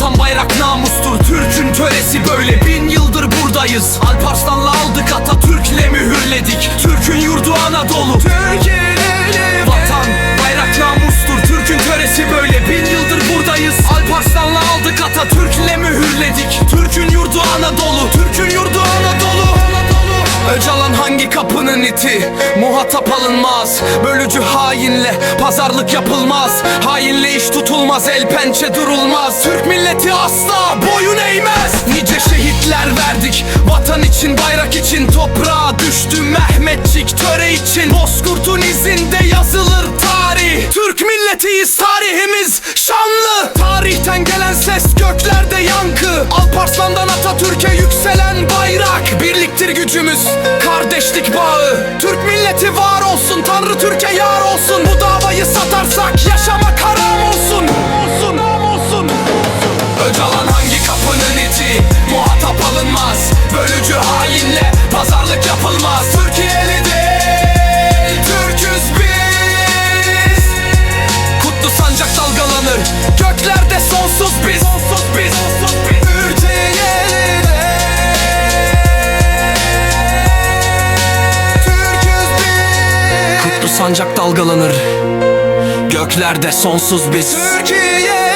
Vatan bayrak namustur Türk'ün töresi böyle. Bin yıldır buradayız. Alparslan'la aldık Atatürk'le mühürledik. Türk'ün yurdu Anadolu. Türkiye'nin Vatan bayrak namustur Türk'ün töresi böyle. Bin yıldır buradayız. Alparslan'la aldık Atatürk'le mühürledik. Türk'ün yurdu Anadolu hangi kapının iti? Muhatap alınmaz. Bölücü hainle pazarlık yapılmaz. Hainle iş tutulmaz El pençe durulmaz. Türk milleti asla boyun eğmez. Nice şehitler verdik Vatan için bayrak için Toprağa düştü Mehmetçik töre için. Bozkurt'un izinde yazılır tarih. Türk milletiyiz tarihimiz şanlı. Tarihten gelen ses göklerde yankı. Alparslan'dan Atatürk'e yükselen bayrak Birliktir gücümüz kardeşlik bağı. Türk milleti var olsun Tanrı Türkiye yar olsun. Bu davayı satarsak yaşamak haram sancak dalgalanır. Göklerde sonsuz biz. Türkiye